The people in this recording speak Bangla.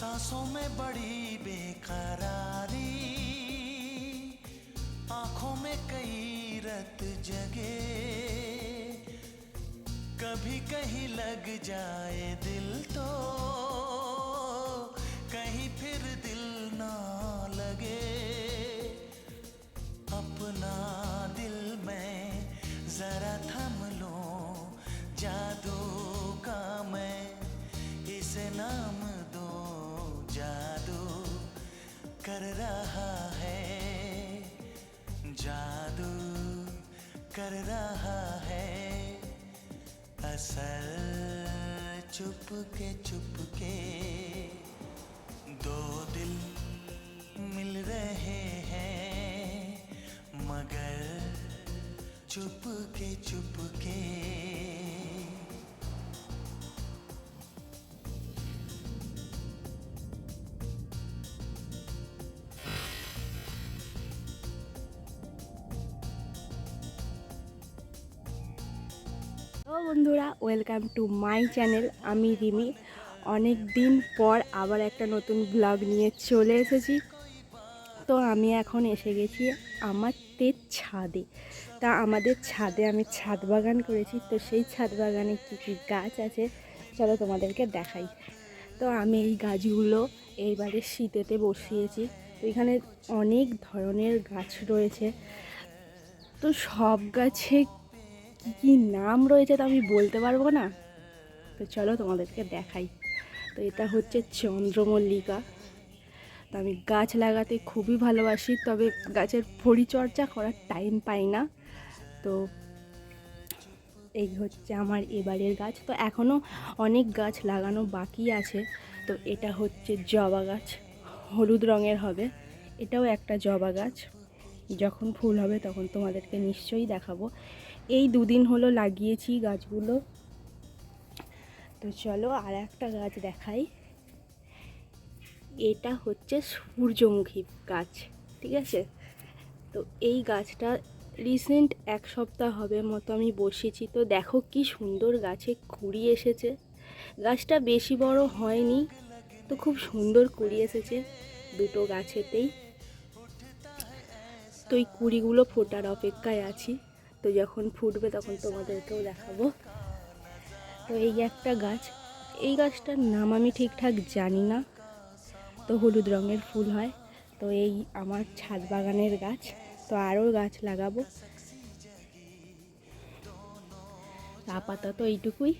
सांसों में बड़ी बेकरारी, आँखों में कई रत जगे। कभी कहीं लग जाए दिल तो कहीं फिर दिल ना लगे। अपना दिल में जरा थम कर रहा है, जादू कर रहा है, असल चुप के चुप के दो दिल मिल रहे हैं, मगर चुप के चुप के বন্ধুরা ওয়েলকাম টু মাই চ্যানেল আমি রিমি। অনেক দিন পর আবার একটা নতুন ব্লগ নিয়ে চলে এসেছি। তো আমি এখন এসে গেছি আমার তের ছাদে। তা আমাদের ছাদে আমি ছাদ বাগান করেছি, তো সেই ছাদ বাগানে কী কী গাছ আছে চলো তোমাদেরকে দেখাই। তো আমি এই গাছগুলো এইবারে শীতেতে বসিয়েছি। তো এখানে অনেক ধরনের গাছ রয়েছে। তো সব গাছে কী কী নাম রয়েছে তো আমি বলতে পারব না। তো চলো তোমাদেরকে দেখাই। তো এটা হচ্ছে চন্দ্রমল্লিকা। তো আমি গাছ লাগাতে খুবই ভালোবাসি, তবে গাছের পরিচর্যা করার টাইম পাই না। তো এই হচ্ছে আমার এবারের গাছ। তো এখনও অনেক গাছ লাগানো বাকি আছে। তো এটা হচ্ছে জবা গাছ। হলুদ রঙের হবে। এটাও একটা জবা গাছ। যখন ফুল হবে তখন তোমাদেরকে নিশ্চয়ই দেখাবো। এই দুদিন হলো লাগিয়েছি গাছগুলো। তো চলো আর একটা গাছ দেখাই। এটা হচ্ছে সূর্যমুখী গাছ, ঠিক আছে? তো এই গাছটা রিসেন্ট এক সপ্তাহ হবে মতো আমি বসেছি। তো দেখো কি সুন্দর গাছে কুড়ি এসেছে। গাছটা বেশি বড় হয়নি, তো খুব সুন্দর কুড়ি এসেছে দুটো গাছেতেই। তো এই কুড়িগুলো ফোটার অপেক্ষায় আছি। তো যখন ফুটবে তখন তোমাদেরকেও দেখাবো। তো এই একটা গাছ, এই গাছটার নাম আমি ঠিকঠাক জানি না। তো হলুদ রঙের ফুল হয়। তো এই আমার ছাদ বাগানের গাছ, তো আরও গাছ লাগাবো। আপাতত এইটুকুই।